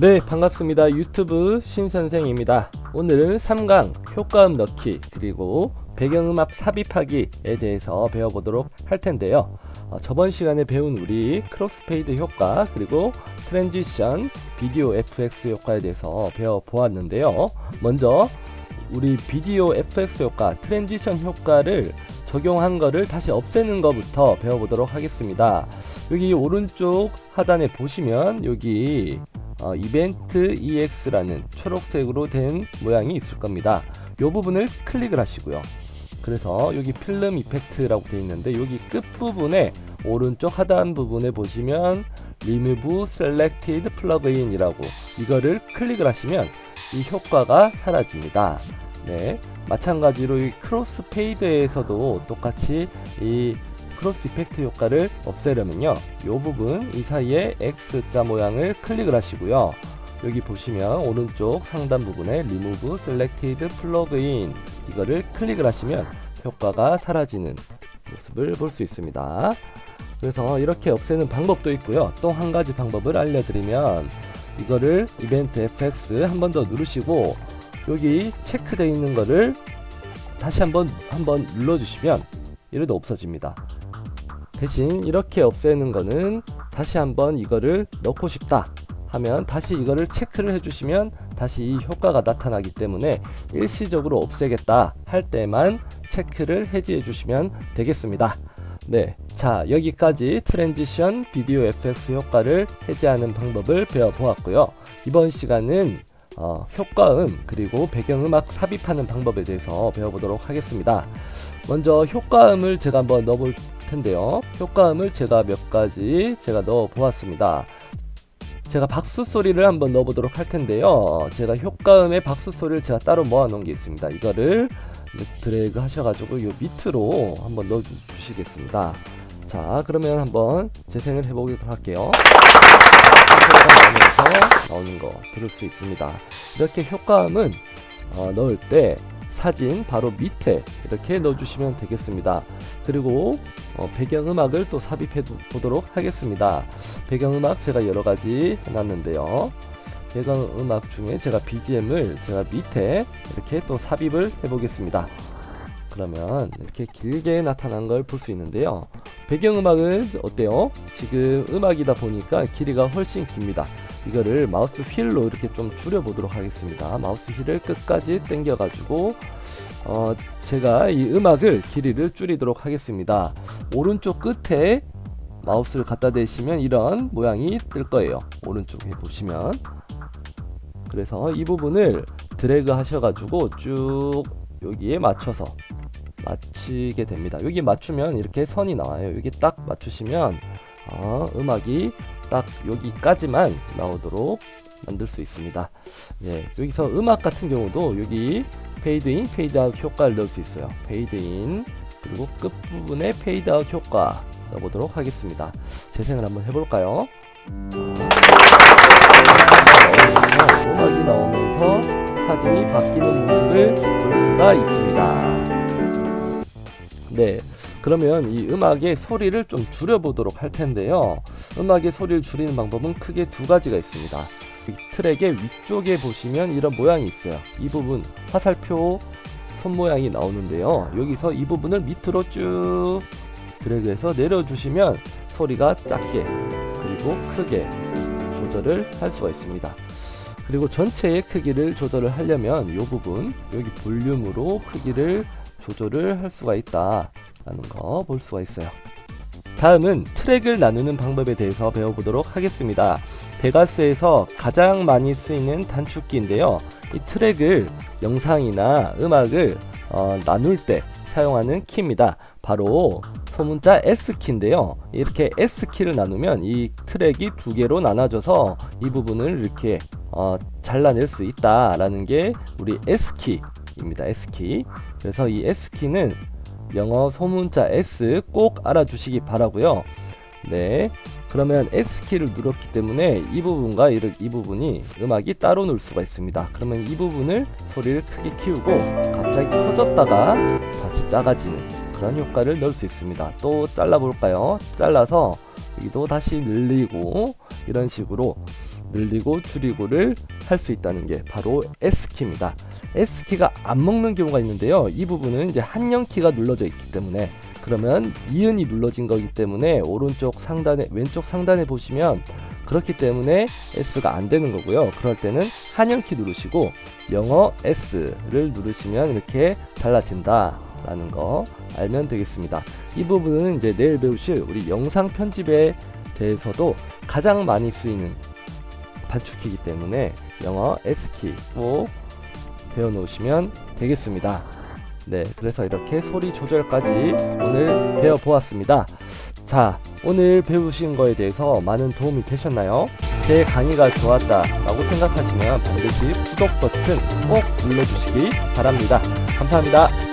네, 반갑습니다. 유튜브 신선생입니다. 오늘은 3강 효과음 넣기 그리고 배경음악 삽입하기에 대해서 배워보도록 할 텐데요. 어, 저번 시간에 배운 우리 크로스페이드 효과 그리고 트랜지션 비디오 FX 효과에 대해서 배워보았는데요. 먼저 우리 비디오 FX 효과 트랜지션 효과를 적용한 거를 다시 없애는 것부터 배워보도록 하겠습니다. 여기 오른쪽 하단에 보시면 여기 어, 이벤트 EX라는 초록색으로 된 모양이 있을 겁니다. 이 부분을 클릭을 하시고요. 그래서 여기 필름 이펙트라고 되어 있는데 여기 끝 부분에 오른쪽 하단 부분에 보시면 Remove Selected Plugin이라고 이거를 클릭을 하시면 이 효과가 사라집니다. 네, 마찬가지로 이 크로스 페이드에서도 똑같이 이 크로스 이펙트 효과를 없애려면요. 이 부분 이 사이에 X자 모양을 클릭을 하시고요. 여기 보시면 오른쪽 상단 부분에 Remove Selected Plugin 이거를 클릭을 하시면 효과가 사라지는 모습을 볼 수 있습니다. 그래서 이렇게 없애는 방법도 있고요. 또 한 가지 방법을 알려드리면 이거를 이벤트 FX 한 번 더 누르시고 여기 체크되어 있는 거를 다시 한번 한번 눌러주시면 이래도 없어집니다. 대신 이렇게 없애는 거는 다시 한번 이거를 넣고 싶다 하면 다시 이거를 체크를 해주시면 다시 이 효과가 나타나기 때문에 일시적으로 없애겠다 할 때만 체크를 해지해 주시면 되겠습니다. 네. 자, 여기까지 트랜지션 비디오 FX 효과를 해제하는 방법을 배워보았고요. 이번 시간은 어, 효과음 그리고 배경음악 삽입하는 방법에 대해서 배워보도록 하겠습니다. 먼저 효과음을 제가 한번 넣어볼 텐데요. 효과음을 제가 몇 가지 제가 넣어 보았습니다. 제가 박수 소리를 한번 넣어보도록 할 텐데요. 제가 효과음의 박수 소리를 제가 따로 모아놓은 게 있습니다. 이거를 드래그 하셔가지고 요 밑으로 한번 넣어주시겠습니다. 자, 그러면 한번 재생을 해보도록 할게요. 소리가 나오면서 나오는 거 들을 수 있습니다. 이렇게 효과음은 어, 넣을 때 사진 바로 밑에 이렇게 넣어주시면 되겠습니다. 그리고 어, 배경음악을 또 삽입해 두- 보도록 하겠습니다. 배경음악 제가 여러 가지 해놨는데요. 배경음악 중에 제가 BGM을 제가 밑에 이렇게 또 삽입을 해보겠습니다. 그러면 이렇게 길게 나타난 걸 볼 수 있는데요. 배경음악은 어때요? 지금 음악이다 보니까 길이가 훨씬 깁니다. 이거를 마우스 휠로 이렇게 좀 줄여보도록 하겠습니다. 마우스 휠을 끝까지 당겨가지고 어, 제가 이 음악을 길이를 줄이도록 하겠습니다. 오른쪽 끝에 마우스를 갖다 대시면 이런 모양이 뜰 거예요. 오른쪽에 보시면 그래서 이 부분을 드래그 하셔가지고 쭉 여기에 맞춰서 맞추게 됩니다. 여기 맞추면 이렇게 선이 나와요. 여기 딱 맞추시면 어, 음악이 딱 여기까지만 나오도록 만들 수 있습니다. 예, 여기서 음악 같은 경우도 여기 페이드 인, 페이드 아웃 효과를 넣을 수 있어요. 페이드 인 그리고 끝 부분에 페이드 아웃 효과 넣어보도록 하겠습니다. 재생을 한번 해볼까요? 아, 음악이 나오면서 사진이 바뀌는 모습을 볼 수가 있습니다. 네, 그러면 이 음악의 소리를 좀 줄여보도록 할 텐데요. 음악의 소리를 줄이는 방법은 크게 두 가지가 있습니다. 이 트랙의 위쪽에 보시면 이런 모양이 있어요. 이 부분 화살표 손 모양이 나오는데요. 여기서 이 부분을 밑으로 쭉 드래그해서 내려주시면 소리가 작게 그리고 크게 조절을 할 수가 있습니다. 그리고 전체의 크기를 조절을 하려면 이 부분 여기 볼륨으로 크기를 조절을 할 수가 있다라는 거 볼 수가 있어요. 다음은 트랙을 나누는 방법에 대해서 배워보도록 하겠습니다. 베가스에서 가장 많이 쓰이는 단축키인데요. 이 트랙을 영상이나 음악을 어, 나눌 때 사용하는 키입니다. 바로 소문자 S키인데요. 이렇게 S키를 나누면 이 트랙이 두 개로 나눠져서 이 부분을 이렇게 어, 잘라낼 수 있다라는 게 우리 S키입니다. S키. 그래서 이 S키는 영어 소문자 S 꼭 알아주시기 바라고요. 네. 그러면 S키를 눌렀기 때문에 이 부분과 이, 이 부분이 음악이 따로 놀 수가 있습니다. 그러면 이 부분을 소리를 크게 키우고 갑자기 커졌다가 다시 작아지는 그런 효과를 넣을 수 있습니다. 또 잘라 볼까요? 잘라서 여기도 다시 늘리고 이런 식으로 늘리고 줄이고를 할 수 있다는 게 바로 S키입니다. S키가 안 먹는 경우가 있는데요. 이 부분은 이제 한영키가 눌러져 있기 때문에 그러면 이은이 눌러진 거기 때문에 오른쪽 상단에 왼쪽 상단에 보시면 그렇기 때문에 S가 안 되는 거고요. 그럴 때는 한영키 누르시고 영어 S를 누르시면 이렇게 달라진다 라는 거 알면 되겠습니다. 이 부분은 이제 내일 배우실 우리 영상 편집에 대해서도 가장 많이 쓰이는 단축키이기 때문에 영어 S키 꼭 배워놓으시면 되겠습니다. 네, 그래서 이렇게 소리 조절까지 오늘 배워보았습니다. 자, 오늘 배우신 거에 대해서 많은 도움이 되셨나요? 제 강의가 좋았다 라고 생각하시면 반드시 구독 버튼 꼭 눌러주시기 바랍니다. 감사합니다.